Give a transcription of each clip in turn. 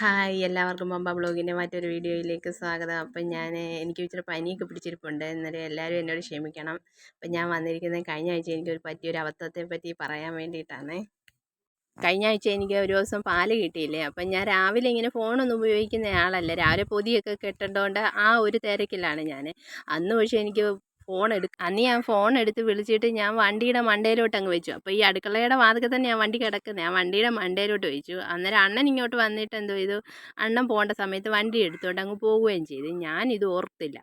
Hi എല്ലാവർക്കും bumper ബ്ലോഗിന്റെ മറ്റൊരു വീഡിയോയിലേക്ക് സ്വാഗതം. അപ്പം ഞാൻ എനിക്ക് ഇച്ചിരി പനിയൊക്കെ പിടിച്ചിരിപ്പുണ്ട്. എന്നാലും എല്ലാവരും എന്നോട് ക്ഷമിക്കണം. അപ്പം ഞാൻ വന്നിരിക്കുന്നത് കഴിഞ്ഞ ആഴ്ച എനിക്കൊരു പറ്റിയൊരു അബദ്ധത്തെ പറ്റി പറയാൻ വേണ്ടിയിട്ടാണ്. കഴിഞ്ഞ ആഴ്ച എനിക്ക് ഒരു ദിവസം പാൽ കിട്ടിയില്ലേ? അപ്പം ഞാൻ രാവിലെ ഇങ്ങനെ ഫോണൊന്നും ഉപയോഗിക്കുന്ന ആളല്ല. രാവിലെ പൊതിയൊക്കെ കെട്ടേണ്ടതുകൊണ്ട് ആ ഒരു തിരക്കിലാണ് ഞാൻ. അന്ന് പക്ഷേ എനിക്ക് ഫോൺ എടുക്ക അന്ന് ഞാൻ ഫോൺ എടുത്ത് വിളിച്ചിട്ട് ഞാൻ വണ്ടിയുടെ മണ്ടയിലോട്ട് അങ്ങ് വെച്ചു. അപ്പോൾ ഈ അടുക്കളയുടെ വാതകത്തിൽ തന്നെ ഞാൻ വണ്ടി കിടക്കുന്നത് ഞാൻ വണ്ടിയുടെ മണ്ടയിലോട്ട് വെച്ചു. അന്നേരം അണ്ണൻ ഇങ്ങോട്ട് വന്നിട്ട് എന്തോ ചെയ്തു? അണ്ണൻ പോകേണ്ട സമയത്ത് വണ്ടി എടുത്തുകൊണ്ട് അങ്ങ് പോവുകയും ചെയ്തു. ഞാൻ ഇത് ഓർത്തില്ല.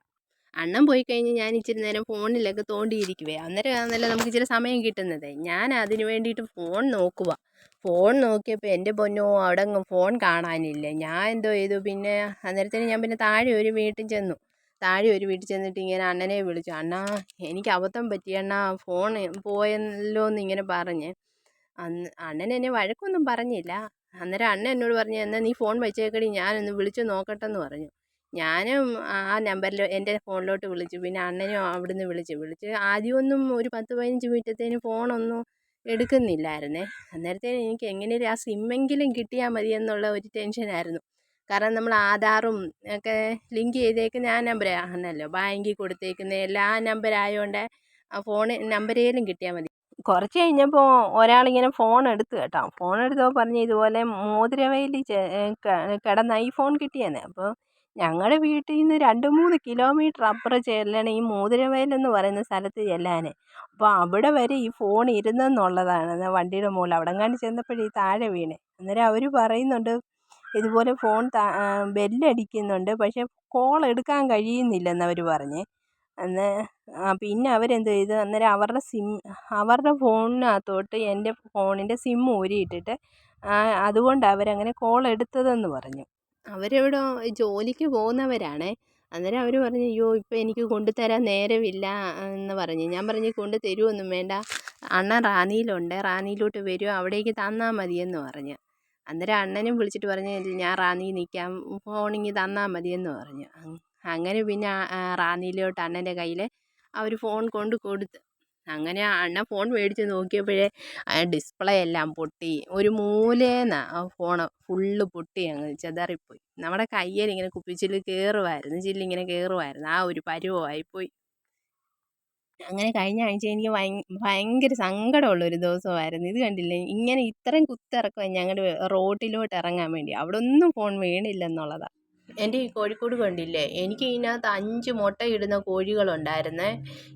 അണ്ണൻ പോയി കഴിഞ്ഞ് ഞാൻ ഇച്ചിരി നേരം ഫോണിലൊക്കെ തോണ്ടിയിരിക്കുവേ. അന്നേരം ആണല്ലോ നമുക്ക് ഇച്ചിരി സമയം കിട്ടുന്നത്. ഞാൻ അതിന് വേണ്ടിയിട്ട് ഫോൺ നോക്കുക ഫോൺ നോക്കിയപ്പോൾ എന്റെ പൊന്നോ അവിടെ ഫോൺ കാണാനില്ല. ഞാൻ എന്തോ ചെയ്തു? പിന്നെ അന്നേരത്തേന് ഞാൻ പിന്നെ താഴെ ഒരു വീട്ടിൽ ചെന്നു. താഴെ ഒരു വീട്ടിൽ ചെന്നിട്ട് ഇങ്ങനെ അണ്ണനെ വിളിച്ചു. അണ്ണാ എനിക്ക് അബദ്ധം പറ്റി. അണ്ണാ ഫോൺ പോയല്ലോ എന്നിങ്ങനെ പറഞ്ഞ്. അന്ന് അണ്ണൻ എന്നെ വഴക്കൊന്നും പറഞ്ഞില്ല. അന്നേരം അണ്ണൻ എന്നോട് പറഞ്ഞു എന്നാൽ നീ ഫോൺ വെച്ചേക്കടി ഞാനൊന്ന് വിളിച്ചു നോക്കട്ടെ എന്ന് പറഞ്ഞു. ഞാനും ആ നമ്പറിൽ എന്റെ ഫോണിലോട്ട് വിളിച്ചു. പിന്നെ അണ്ണനും അവിടുന്ന് വിളിച്ചു. വിളിച്ച് ആദ്യമൊന്നും ഒരു പത്ത് പതിനഞ്ച് മിനിറ്റത്തേന് ഫോണൊന്നും എടുക്കുന്നില്ലായിരുന്നേ. അന്നേരത്തേന് എനിക്ക് എങ്ങനെയും ആ സിമ്മെങ്കിലും കിട്ടിയാൽ മതി എന്നുള്ള ഒരു ടെൻഷനായിരുന്നു കാരണം നമ്മൾ ആധാറും ഒക്കെ ലിങ്ക് ചെയ്തേക്കുന്ന ആ നമ്പർ ആണല്ലോ ബാങ്കിൽ കൊടുത്തേക്കുന്ന എല്ലാ നമ്പർ ആയതുകൊണ്ട് ആ ഫോൺ നമ്പരേലും കിട്ടിയാൽ മതി. കുറച്ച് കഴിഞ്ഞപ്പോൾ ഒരാളിങ്ങനെ ഫോൺ എടുത്ത് കേട്ടോ. ഫോൺ എടുത്തപ്പോൾ പറഞ്ഞ് ഇതുപോലെ മോതിരവയലിൽ കിടന്ന ഈ ഫോൺ കിട്ടിയെന്ന്. അപ്പോൾ ഞങ്ങളുടെ വീട്ടിൽ നിന്ന് രണ്ട് മൂന്ന് കിലോമീറ്റർ അപ്പുറം ചെല്ലണം ഈ മോതിരവയലെന്ന് പറയുന്ന സ്ഥലത്ത് ചെല്ലാൻ അപ്പോൾ അവിടെ വരെ ഈ ഫോൺ ഇരുന്നെന്നുള്ളതാണ്. വണ്ടിയുടെ മുകളിൽ അവിടെ കണ്ട് ചെന്നപ്പോഴേ താഴെ വീണ്. അന്നേരം അവർ പറയുന്നുണ്ട് ഇതുപോലെ ഫോൺ ബെല്ലടിക്കുന്നുണ്ട്. പക്ഷേ കോൾ എടുക്കാൻ കഴിയുന്നില്ലെന്ന് അവർ പറഞ്ഞേ. അന്ന് പിന്നെ അവരെന്ത് ചെയ്തു? അന്നേരം അവരുടെ സിം അവരുടെ ഫോണിനകത്തോട്ട് എന്റെ ഫോണിന്റെ സിം ഊരിയിട്ടിട്ട് അതുകൊണ്ട് അവരങ്ങനെ കോൾ എടുത്തതെന്ന് പറഞ്ഞു. അവരിവിടെ ജോലിക്ക് പോകുന്നവരാണേ. അന്നേരം അവർ പറഞ്ഞു അയ്യോ ഇപ്പം എനിക്ക് കൊണ്ടുതരാൻ നേരമില്ല എന്ന് പറഞ്ഞു. ഞാൻ പറഞ്ഞു കൊണ്ട് തരുമൊന്നും വേണ്ട. അണ്ണൻ റാന്നിയിലുണ്ട്. റാന്നിയിലോട്ട് വരും. അവിടേക്ക് തന്നാൽ മതിയെന്ന് പറഞ്ഞു. അന്നേരം അണ്ണനും വിളിച്ചിട്ട് പറഞ്ഞു ഞാൻ റാന്നിയിൽ നിൽക്കാം. ഫോണിങ്ങ് തന്നാൽ എന്ന് പറഞ്ഞു. അങ്ങനെ പിന്നെ റാന്നിയിലോട്ട് അണ്ണന്റെ കയ്യിൽ അവർ ഫോൺ കൊണ്ട് കൊടുത്ത്. അങ്ങനെ അണ്ണൻ ഫോൺ മേടിച്ച് നോക്കിയപ്പോഴേ ഡിസ്പ്ലേ എല്ലാം പൊട്ടി. ഒരു മൂലയിൽ ആ ഫോൺ ഫുള്ള് പൊട്ടി അങ്ങ് ചെതറിപ്പോയി. നമ്മുടെ കയ്യിൽ ഇങ്ങനെ കുപ്പിച്ചില്ല് കയറുമായിരുന്നു ചില്ലിങ്ങനെ കയറുമായിരുന്നു ആ ഒരു പരുവമായിപ്പോയി അങ്ങനെ കഴിഞ്ഞ ആഴ്ച എനിക്ക് ഭയങ്കര സങ്കടമുള്ള ഒരു ദിവസമായിരുന്നു. ഇത് കണ്ടില്ലേ? ഇങ്ങനെ ഇത്രയും കുത്തിറക്കം ഞങ്ങളുടെ റോട്ടിലോട്ട് ഇറങ്ങാൻ വേണ്ടി. അവിടെ ഒന്നും ഫോൺ വീണില്ലെന്നുള്ളതാണ് എന്റെ ഈ കോഴിക്കോട് കണ്ടില്ലേ? എനിക്ക് ഇതിനകത്ത് അഞ്ച് മുട്ടയിടുന്ന കോഴികളുണ്ടായിരുന്നേ.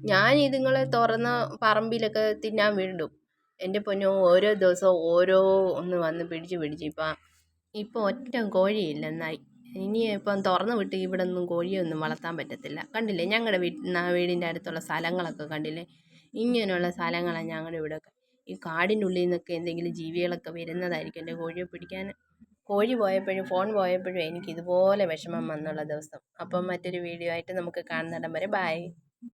ഞാൻ ഇതുങ്ങളെ തുറന്ന് പറമ്പിലൊക്കെ തിന്നാൻ വീണ്ടും എന്റെ പൊന്നോ ഓരോ ദിവസവും ഓരോ ഒന്ന് വന്ന് പിടിച്ച് പിടിച്ച്. ഇപ്പം ഇപ്പോൾ ഒറ്റ കോഴിയില്ലെന്നായി ഇനി ഇപ്പം തുറന്ന് വിട്ട് ഇവിടെ ഒന്നും കോഴിയൊന്നും വളർത്താൻ പറ്റത്തില്ല. കണ്ടില്ലേ? ഞങ്ങളുടെ വീ വീടിന്റെ അടുത്തുള്ള സ്ഥലങ്ങളൊക്കെ കണ്ടില്ലേ? ഇങ്ങനെയുള്ള സ്ഥലങ്ങളാണ് ഞങ്ങളുടെ ഇവിടെയൊക്കെ ഈ കാടിനുള്ളിൽ നിന്നൊക്കെ എന്തെങ്കിലും ജീവികളൊക്കെ വരുന്നതായിരിക്കും എന്റെ കോഴിയെ പിടിക്കാൻ. കോഴി പോയപ്പോഴും ഫോൺ പോയപ്പോഴും എനിക്ക് ഇതുപോലെ വിഷമം വന്നുള്ള ദിവസം. അപ്പം മറ്റൊരു വീഡിയോ ആയിട്ട് നമുക്ക് കാണുന്നിടം വരെ ബായ്